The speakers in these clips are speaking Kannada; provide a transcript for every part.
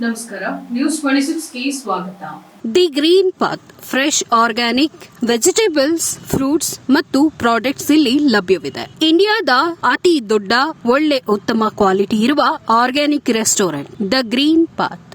ನಮಸ್ಕಾರ. ನ್ಯೂಸ್ ಟ್ವೆಂಟಿ ಸ್ವಾಗತ. The green path fresh organic vegetables fruits ಮತ್ತು ಪ್ರಾಡಕ್ಟ್ಸ್ ಇಲ್ಲಿ ಲಭ್ಯವಿದೆ. ಇಂಡಿಯಾದ ಅತಿ ದೊಡ್ಡ, ಒಳ್ಳೆ, ಉತ್ತಮ ಕ್ವಾಲಿಟಿ ಇರುವ organic restaurant the green path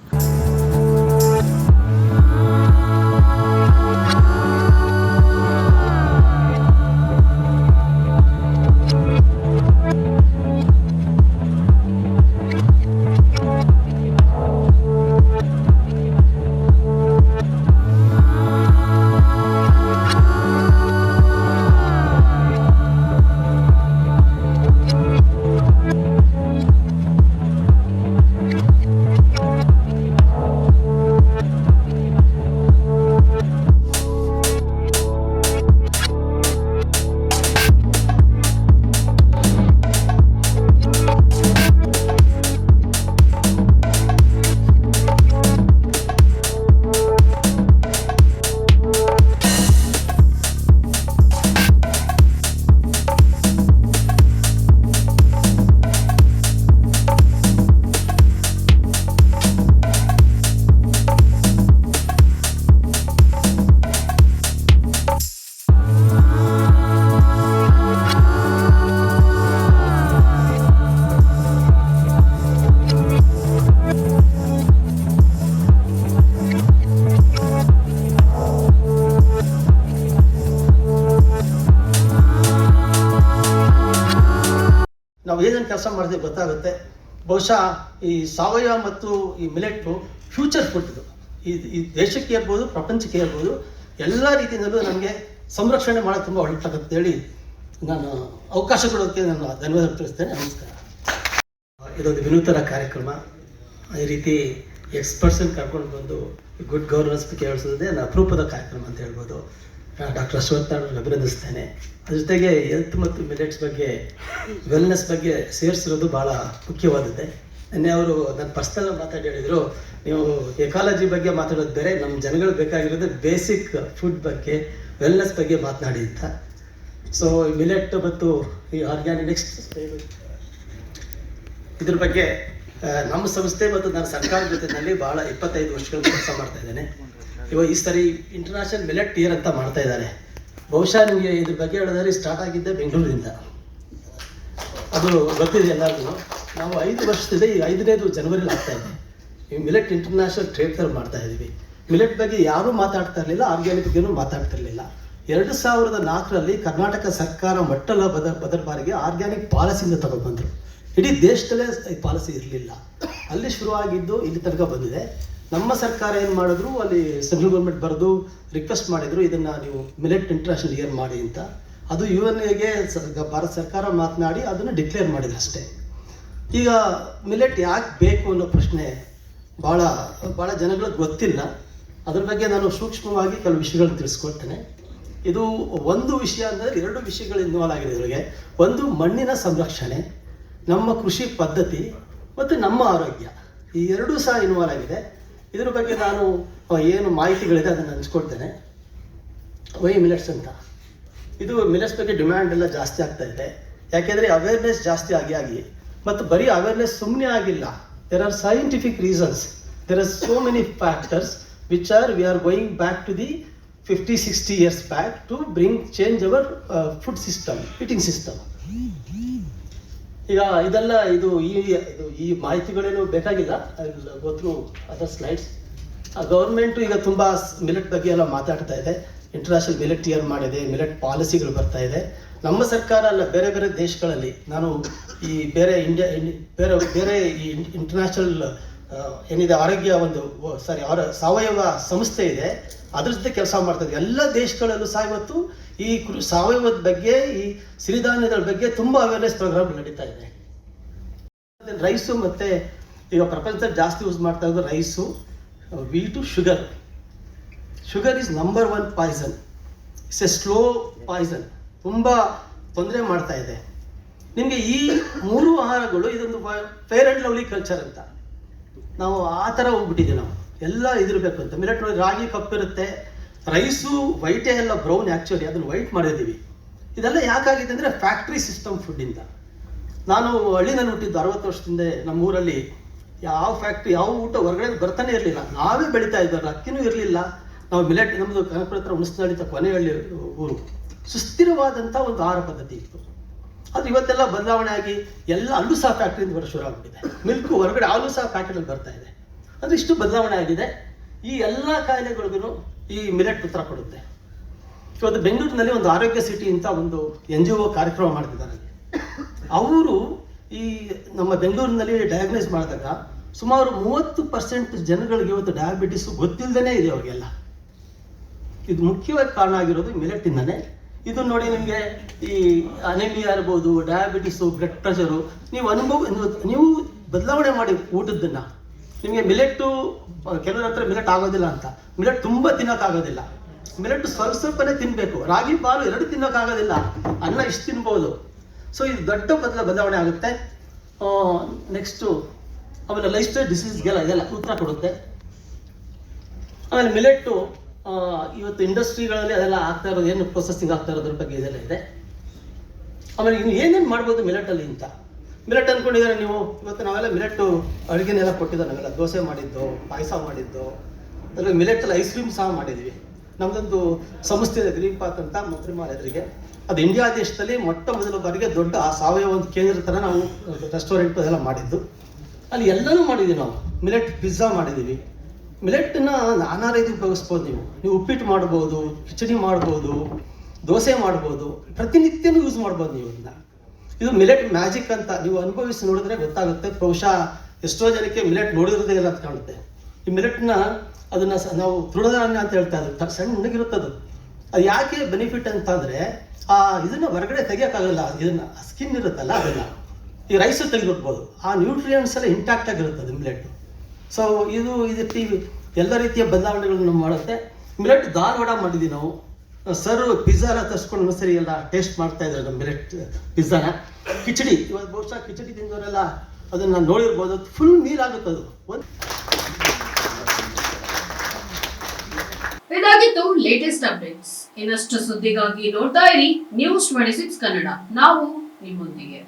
ನಾವು ಏನೇನು ಕೆಲಸ ಮಾಡಿದ್ರೆ ಗೊತ್ತಾಗುತ್ತೆ. ಬಹುಶಃ ಈ ಸಾವಯವ ಮತ್ತು ಈ ಮಿಲೆಟ್ಟು ಫ್ಯೂಚರ್ ಕೊಟ್ಟಿದ್ದು. ಇದು ಈ ದೇಶಕ್ಕೆ ಇರ್ಬೋದು, ಪ್ರಪಂಚಕ್ಕೆ ಇರ್ಬೋದು, ಎಲ್ಲ ರೀತಿಯಿಂದಲೂ ನಮಗೆ ಸಂರಕ್ಷಣೆ ಮಾಡೋದು ತುಂಬ ಒಳ್ಳೆದಾಗುತ್ತೆ ಹೇಳಿ ನಾನು ಅವಕಾಶ ಕೊಡೋದಕ್ಕೆ ನಾನು ಧನ್ಯವಾದ ತಿಳಿಸ್ತೇನೆ. ನಮಸ್ಕಾರ. ಇದೊಂದು ವಿನೂತನ ಕಾರ್ಯಕ್ರಮ. ಈ ರೀತಿ ಎಕ್ಸ್ಪರ್ಟ್ಸನ್ನು ಕರ್ಕೊಂಡು ಬಂದು ಗುಡ್ ಗವರ್ನೆನ್ಸ್ ಬಗ್ಗೆ ಹೇಳಿಸೋದೇ ಅಪರೂಪದ ಕಾರ್ಯಕ್ರಮ ಅಂತ ಹೇಳ್ಬೋದು. ಡಾಕ್ಟರ್ ಅಶ್ವಥ್ ಅವ್ರನ್ನ ಅಭಿನಂದಿಸ್ತೇನೆ. ಅದ್ರ ಜೊತೆಗೆ ಹೆಲ್ತ್ ಮತ್ತು ಮಿಲೆಟ್ಸ್ ಬಗ್ಗೆ ವೆಲ್ನೆಸ್ ಬಗ್ಗೆ ಸೇರಿಸಿರೋದು ಭಾಳ ಮುಖ್ಯವಾದದ್ದೆ. ನಿನ್ನೆ ಅವರು ನನ್ನ ಪರ್ಸ್ನಲ್ ಮಾತಾಡಿ ಹೇಳಿದರು, ನೀವು ಎಕಾಲಜಿ ಬಗ್ಗೆ ಮಾತಾಡೋದು ಬೇರೆ ನಮ್ಮ ಜನಗಳು ಬೇಕಾಗಿರೋದು ಬೇಸಿಕ್ ಫುಡ್ ಬಗ್ಗೆ ವೆಲ್ನೆಸ್ ಬಗ್ಗೆ ಮಾತನಾಡಿ ಅಂತ. ಸೊ ಮಿಲೆಟ್ ಮತ್ತು ಈ ಆರ್ಗ್ಯಾನಿಕ್ಸ್ ಇದ್ರ ಬಗ್ಗೆ ನಮ್ಮ ಸಂಸ್ಥೆ ಮತ್ತು ನಾನು ಸರ್ಕಾರದ ಜೊತೆನಲ್ಲಿ ಭಾಳ ಇಪ್ಪತ್ತೈದು ವರ್ಷಗಳ ಕೆಲಸ ಮಾಡ್ತಾ ಇದ್ದೇನೆ. ಇವಾಗ ಈ ಸರಿ ಇಂಟರ್ನ್ಯಾಷನಲ್ ಮಿಲೆಟ್ ಇಯರ್ ಅಂತ ಮಾಡ್ತಾ ಇದ್ದಾರೆ. ಬಹುಶಃ ನಿಮಗೆ ಇದ್ರ ಬಗ್ಗೆ ಹೇಳಿದ್ರೆ ಸ್ಟಾರ್ಟ್ ಆಗಿದ್ದೆ ಬೆಂಗಳೂರಿಂದ. ಅದು ಗೊತ್ತಿದೆ ಎಲ್ಲರಿಗೂ ನಾವು ಐದು ವರ್ಷದಿಂದ ಈ ಐದನೇದು ಜನವರಿಲಿ ಆಗ್ತಾ ಇದೆ. ಈ ಮಿಲೆಟ್ ಇಂಟರ್ನ್ಯಾಷನಲ್ ಟ್ರೇಡ್ ಫೇರ್ ಮಾಡ್ತಾ ಇದ್ದೀವಿ ಮಿಲೆಟ್ ಬಗ್ಗೆ ಯಾರೂ ಮಾತಾಡ್ತಾ ಇರಲಿಲ್ಲ ಆರ್ಗ್ಯಾನಿಕ್ ಬಗ್ಗೆ ಮಾತಾಡ್ತಿರಲಿಲ್ಲ ಎರಡು ಸಾವಿರದ ನಾಲ್ಕರಲ್ಲಿ ಕರ್ನಾಟಕ ಸರ್ಕಾರ ಮೊಟ್ಟಲ ಬದ ಬದಲ ಬಾರಿಗೆ ಆರ್ಗ್ಯಾನಿಕ್ ಪಾಲಿಸಿಯಿಂದ ತಗೊಂಡ್ಬಂದರು ಇಡೀ ದೇಶದಲ್ಲೇ ಈ ಪಾಲಿಸಿ ಇರಲಿಲ್ಲ. ಅಲ್ಲಿ ಶುರುವಾಗಿದ್ದು ಇಲ್ಲಿ ತನಕ ಬಂದಿದೆ. ನಮ್ಮ ಸರ್ಕಾರ ಏನು ಮಾಡಿದ್ರು, ಅಲ್ಲಿ ಸೆಂಟ್ರಲ್ ಗೌರ್ಮೆಂಟ್ ಬರೆದು ರಿಕ್ವೆಸ್ಟ್ ಮಾಡಿದ್ರು, ಇದನ್ನು ನೀವು ಮಿಲೆಟ್ ಇಂಟರ್ನ್ಯಾಷನಲ್ ಇಯರ್ ಮಾಡಿ ಅಂತ. ಅದು ಯು ಎನ್ ಎಗೆ ಭಾರತ ಸರ್ಕಾರ ಮಾತನಾಡಿ ಅದನ್ನು ಡಿಕ್ಲೇರ್ ಮಾಡಿದ್ರು ಅಷ್ಟೇ. ಈಗ ಮಿಲೆಟ್ ಯಾಕೆ ಬೇಕು ಅನ್ನೋ ಪ್ರಶ್ನೆ ಭಾಳ ಭಾಳ ಜನಗಳಿಗೆ ಗೊತ್ತಿಲ್ಲ. ಅದ್ರ ಬಗ್ಗೆ ನಾನು ಸೂಕ್ಷ್ಮವಾಗಿ ಕೆಲವು ವಿಷಯಗಳನ್ನು ತಿಳಿಸ್ಕೊಳ್ತೇನೆ. ಇದು ಒಂದು ವಿಷಯ ಅಂದರೆ ಎರಡು ವಿಷಯಗಳು ಇನ್ವಾಲ್ವ್ ಆಗಿದೆ ಇದರೊಳಗೆ. ಒಂದು ಮಣ್ಣಿನ ಸಂರಕ್ಷಣೆ, ನಮ್ಮ ಕೃಷಿ ಪದ್ಧತಿ, ಮತ್ತು ನಮ್ಮ ಆರೋಗ್ಯ. ಈ ಎರಡೂ ಸಹ ಇನ್ವಾಲ್ವ್ ಆಗಿದೆ. ಇದ್ರ ಬಗ್ಗೆ ನಾನು ಏನು ಮಾಹಿತಿಗಳಿದೆ ಅದನ್ನು ಹಂಚ್ಕೊಡ್ತೇನೆ ವೈ ಮಿಲೆಟ್ಸ್ ಅಂತ. ಇದು ಮಿಲೆಟ್ಸ್ ಬಗ್ಗೆ ಡಿಮ್ಯಾಂಡ್ ಎಲ್ಲ ಜಾಸ್ತಿ ಆಗ್ತಾ ಇದೆ. ಯಾಕೆಂದರೆ ಅವೇರ್ನೆಸ್ ಜಾಸ್ತಿ ಆಗಿ ಆಗಿ, ಮತ್ತು ಬರೀ ಅವೇರ್ನೆಸ್ ಸುಮ್ಮನೆ ಆಗಿಲ್ಲ. There are scientific reasons there are so many factors which are we are going back to the fifty sixty years back to bring change our food system eating system ಈಗ ಇದೆಲ್ಲ ಇದು ಈ ಇದು ಈ ಮಾಹಿತಿಗಳೇನು ಬೇಕಾಗಿಲ್ಲ. ಗೊತ್ತು ಅದರ್ ಸ್ಲೈಡ್ಸ್ ಗೌರ್ಮೆಂಟು ಈಗ ತುಂಬ ಮಿಲೆಟ್ ಬಗ್ಗೆ ಎಲ್ಲ ಮಾತಾಡ್ತಾ ಇದೆ. ಇಂಟರ್ನ್ಯಾಷನಲ್ ಮಿಲೆಟ್ ಇಯರ್ ಮಾಡಿದೆ ಮಿಲೆಟ್ ಪಾಲಿಸಿಗಳು ಬರ್ತಾ ಇದೆ. ನಮ್ಮ ಸರ್ಕಾರ ಅಲ್ಲ, ಬೇರೆ ಬೇರೆ ದೇಶಗಳಲ್ಲಿ ನಾನು ಈ ಬೇರೆ ಇಂಡಿಯಾ ಬೇರೆ ಬೇರೆ ಈ ಇಂಟರ್ನ್ಯಾಷನಲ್ ಏನಿದೆ, ಆರೋಗ್ಯ ಒಂದು ಸಾರಿ ಸಾವಯವ ಸಂಸ್ಥೆ ಇದೆ. ಅದ್ರ ಜೊತೆ ಕೆಲಸ ಮಾಡ್ತಾ ಇದೆ. ಎಲ್ಲ ದೇಶಗಳಲ್ಲೂ ಸಹ ಇವತ್ತು ಈ ಸಾವಯವದ ಬಗ್ಗೆ, ಈ ಸಿರಿಧಾನ್ಯಗಳ ಬಗ್ಗೆ ತುಂಬ ಅವೇರ್ನೆಸ್ ಪ್ರೋಗ್ರಾಮ್ ನಡೀತಾ ಇದೆ. ರೈಸು ಮತ್ತೆ ಈಗ ಪ್ರಪಂಚದಲ್ಲಿ ಜಾಸ್ತಿ ಯೂಸ್ ಮಾಡ್ತಾ ಇರೋದು rice wheat sugar sugar is number one poison it's a slow poison ತುಂಬ ತೊಂದರೆ ಮಾಡ್ತಾ ಇದೆ. ನಿಮಗೆ ಈ ಮೂರು ಆಹಾರಗಳು ಇದೊಂದು ಫೇರ್ ಆ್ಯಂಡ್ ಲವ್ಲಿ ಕಲ್ಚರ್ ಅಂತ. ನಾವು ಆ ಥರ ಹೋಗ್ಬಿಟ್ಟಿದ್ದೀವಿ ನಾವು. ಎಲ್ಲ ಇದಿರಬೇಕು ಅಂತ. ಮಿಲೆಟ್ ರಾಗಿ ಕಪ್ಪಿರುತ್ತೆ ರೈಸು ವೈಟೇ ಎಲ್ಲ ಬ್ರೌನ್ ಆ್ಯಕ್ಚುಲಿ ಅದನ್ನು ವೈಟ್ ಮಾಡಿದ್ದೀವಿ. ಇದೆಲ್ಲ ಯಾಕಾಗಿದೆ ಅಂದರೆ ಫ್ಯಾಕ್ಟ್ರಿ ಸಿಸ್ಟಮ್ ಫುಡ್ಡಿಂದ ನಾನು ಹಳ್ಳಿನಲ್ಲಿ ಹುಟ್ಟಿದ್ದು ಅರವತ್ತು ವರ್ಷದಿಂದ ನಮ್ಮೂರಲ್ಲಿ ಯಾವ ಫ್ಯಾಕ್ಟ್ರಿ ಯಾವ ಊಟ ಹೊರಗಡೆ ಬರ್ತಾನೆ ಇರಲಿಲ್ಲ. ನಾವೇ ಬೆಳೀತಾ ಇದ್ದಾರೆ ಅಕ್ಕಿನೂ ಇರಲಿಲ್ಲ. ನಾವು ಮಿಲೆಟ್ ನಮ್ಮದು ಕನಕಪುರ ಹತ್ರ ಕೊನೆ ಕೊನೆಹಳ್ಳಿ ಊರು. ಸುಸ್ಥಿರವಾದಂಥ ಒಂದು ಆಹಾರ ಪದ್ಧತಿ ಇತ್ತು. ಅದು ಇವತ್ತೆಲ್ಲ ಬದಲಾವಣೆ ಆಗಿ ಎಲ್ಲ ಅಲ್ಲೂ ಸಹ ಫ್ಯಾಕ್ಟ್ರಿಯಿಂದ ಬರೋ ಶುರು ಆಗ್ಬಿಟ್ಟಿದೆ. ಮಿಲ್ಕು ಹೊರಗಡೆ ಆಲೂ ಸಹ ಪ್ಯಾಕೆಟಲ್ಲಿ ಬರ್ತಾ ಇದೆ. ಅಂದರೆ ಇಷ್ಟು ಬದಲಾವಣೆ ಆಗಿದೆ. ಈ ಎಲ್ಲ ಕಾಯಿಲೆಗಳಿಗೂ ಈ ಮಿಲೆಟ್ ಉತ್ತರ ಕೊಡುತ್ತೆ. ಇವತ್ತು ಬೆಂಗಳೂರಿನಲ್ಲಿ ಒಂದು ಆರೋಗ್ಯ ಸಿಟಿ ಅಂತ ಒಂದು ಎನ್ ಜಿ ಒ ಕಾರ್ಯಕ್ರಮ ಮಾಡ್ತಿದ್ದಾರೆ. ಅವರು ಈ ನಮ್ಮ ಬೆಂಗಳೂರಿನಲ್ಲಿ ಡಯಾಗ್ನೈಸ್ ಮಾಡಿದಾಗ ಸುಮಾರು ಮೂವತ್ತು ಪರ್ಸೆಂಟ್ ಜನಗಳಿಗೆ ಇವತ್ತು ಡಯಾಬಿಟಿಸ್ ಗೊತ್ತಿಲ್ಲದೇ ಇದೆ ಅವರಿಗೆಲ್ಲ. ಇದು ಮುಖ್ಯವಾಗಿ ಕಾರಣ ಆಗಿರೋದು ಮಿಲೆಟ್ಟಿಂದನೇ ಇದು ನೋಡಿ ನಿಮಗೆ ಈ ಅನೆಮಿಯಾ ಇರ್ಬೋದು ಡಯಾಬಿಟಿಸು ಬ್ಲಡ್ ಪ್ರೆಷರು ನೀವು ಅನುಭವ ನೀವು ಬದಲಾವಣೆ ಮಾಡಿ ಊಟದ್ದನ್ನು. ನಿಮಗೆ ಮಿಲೆಟ್ಟು ಕೆಲವರ ಹತ್ರ ಮಿಲೆಟ್ ಆಗೋದಿಲ್ಲ ಅಂತ. ಮಿಲೆಟ್ ತುಂಬ ತಿನ್ನೋಕ್ಕಾಗೋದಿಲ್ಲ ಮಿಲೆಟ್ ಸ್ವಲ್ಪ ಸ್ವಲ್ಪನೇ ತಿನ್ನಬೇಕು ರಾಗಿ ಪಾಲು ಎರಡು ತಿನ್ನೋಕ್ಕಾಗೋದಿಲ್ಲ ಅನ್ನ ಇಷ್ಟು ತಿನ್ಬೋದು. ಸೊ ಇದು ದೊಡ್ಡ ಬದಲ ಬದಲಾವಣೆ ಆಗುತ್ತೆ. ನೆಕ್ಸ್ಟು ಆಮೇಲೆ ಲೈಫ್ ಸ್ಟೈಲ್ ಡಿಸೀಸ್ಗೆಲ್ಲ ಇದೆಲ್ಲ ಉತ್ತರ ಕೊಡುತ್ತೆ. ಆಮೇಲೆ ಮಿಲೆಟ್ಟು ಇವತ್ತು ಇಂಡಸ್ಟ್ರಿಗಳಲ್ಲಿ ಅದೆಲ್ಲ ಆಗ್ತಾ ಇರೋದು, ಏನು ಪ್ರೊಸೆಸಿಂಗ್ ಆಗ್ತಾ ಇರೋದ್ರ ಬಗ್ಗೆ ಇದೆಲ್ಲ ಇದೆ. ಆಮೇಲೆ ಇನ್ನು ಏನೇನು ಮಾಡ್ಬೋದು ಮಿಲೆಟಲ್ಲಿ ಅಂತ? ಮಿಲೆಟ್ ಅಂದ್ಕೊಂಡಿದ್ದಾರೆ ನೀವು? ಇವತ್ತು ನಾವೆಲ್ಲ ಮಿಲೆಟ್ಟು ಅಡುಗೆನೆಲ್ಲ ಕೊಟ್ಟಿದ್ದಾರೆ. ನಾವೆಲ್ಲ ದೋಸೆ ಮಾಡಿದ್ದು, ಪಾಯಸ ಮಾಡಿದ್ದು ಮಿಲೆಟ್ ಮಿಲೆಟಲ್ಲಿ ಐಸ್ ಕ್ರೀಮ್ ಸಹ ಮಾಡಿದ್ವಿ. ನಮ್ಮದೊಂದು ಸಂಸ್ಥೆ ಇದೆ ಗ್ರೀನ್ ಪಾತ್ ಅಂತ ಮಂತ್ರಿ ಎದುರಿಗೆ. ಅದು ಇಂಡಿಯಾ ದೇಶದಲ್ಲಿ ಮೊಟ್ಟ ಮೊದಲ ಬಾರಿಗೆ ದೊಡ್ಡ ಆ ಸಾವಯವ ಒಂದು ಕೇಂದ್ರ ಥರ ನಾವು ರೆಸ್ಟೋರೆಂಟ್ ಅದೆಲ್ಲ ಮಾಡಿದ್ದು. ಅಲ್ಲಿ ಎಲ್ಲನೂ ಮಾಡಿದ್ದೀವಿ ನಾವು. ಮಿಲೆಟ್ ಪಿಜ್ಜಾ ಮಾಡಿದ್ದೀವಿ ಮಿಲೆಟ್ನ ನಾನಾ ರೀತಿ ಉಪಯೋಗಿಸ್ಬೋದು ನೀವು. ನೀವು ಉಪ್ಪಿಟ್ಟು ಮಾಡ್ಬೋದು, ಕಿಚಡಿ ಮಾಡ್ಬೋದು, ದೋಸೆ ಮಾಡ್ಬೋದು, ಪ್ರತಿನಿತ್ಯನೂ ಯೂಸ್ ಮಾಡ್ಬೋದು ನೀವು ಇದನ್ನ. ಇದು ಮಿಲೆಟ್ ಮ್ಯಾಜಿಕ್ ಅಂತ ನೀವು ಅನುಭವಿಸಿ ನೋಡಿದ್ರೆ ಗೊತ್ತಾಗುತ್ತೆ. ಬಹುಶಃ ಎಷ್ಟೋ ಜನಕ್ಕೆ ಮಿಲೆಟ್ ನೋಡಿರೋದೇ ಇಲ್ಲ ಅಂತ ಕಾಣುತ್ತೆ. ಈ ಮಿಲೆಟ್ನ ಅದನ್ನ ನಾವು ತೃಣಧಾನ್ಯ ಅಂತ ಹೇಳ್ತಾ ಇದ್ದೀವಿ ಸಣ್ಣಗಿರುತ್ತದು ಅದು ಯಾಕೆ ಬೆನಿಫಿಟ್ ಅಂತಂದ್ರೆ, ಆ ಇದನ್ನ ಹೊರಗಡೆ ತೆಗಿಯೋಕ್ಕಾಗಲ್ಲ. ಇದನ್ನ ಸ್ಕಿನ್ ಇರುತ್ತಲ್ಲ ಅದನ್ನ. ಈ ರೈಸ್ ತೆಗೆದುಬಿಡ್ಬೋದು ಆ ನ್ಯೂಟ್ರಿಯೆಂಟ್ಸ್ ಎಲ್ಲ ಇಂಟ್ಯಾಕ್ಟ್ ಆಗಿರುತ್ತೆ ಅದು ಮಿಲೆಟ್. ಸೊ ಇದು ಇದಕ್ಕೆ ಎಲ್ಲ ರೀತಿಯ ಬದಲಾವಣೆಗಳನ್ನು ಮಾಡುತ್ತೆ. ಮಿಲೆಟ್ ಧಾರವಾಡ ಮಾಡಿದ್ದೀವಿ ನಾವು. ಸರ್ ಪಿಜ್ಜಾನ ತರಿಸ್ಕೊಂಡು ಸರಿ ಎಲ್ಲ ಟೇಸ್ಟ್ ಮಾಡ್ತಾ ಇದ್ದಾರೆ ನಮ್ಮ ಮಿಲೆಟ್ ಪಿಜ್ಜಾನ. ಕಿಚಡಿ ಇವತ್ತು ಬಹುಶಃ ಕಿಚಡಿ ತಿಂದವರೆಲ್ಲ ಅದನ್ನ ನೋಡಿರ್ಬೋದು. ಫುಲ್ ನೀರಾಗುತ್ತೆ ಅದು. ಇದಾಗಿತ್ತು ಲೇಟೆಸ್ಟ್ ಅಪ್ಡೇಟ್ಸ್ ಇನ್ನಷ್ಟು ಸುದ್ದಿಗಾಗಿ ನೋಡ್ತಾ ಇರಿ ನ್ಯೂಸ್ ಟ್ವೆಂಟಿ ಸಿಕ್ಸ್ ಕನ್ನಡ. ನಾವು ನಿಮ್ಮೊಂದಿಗೆ.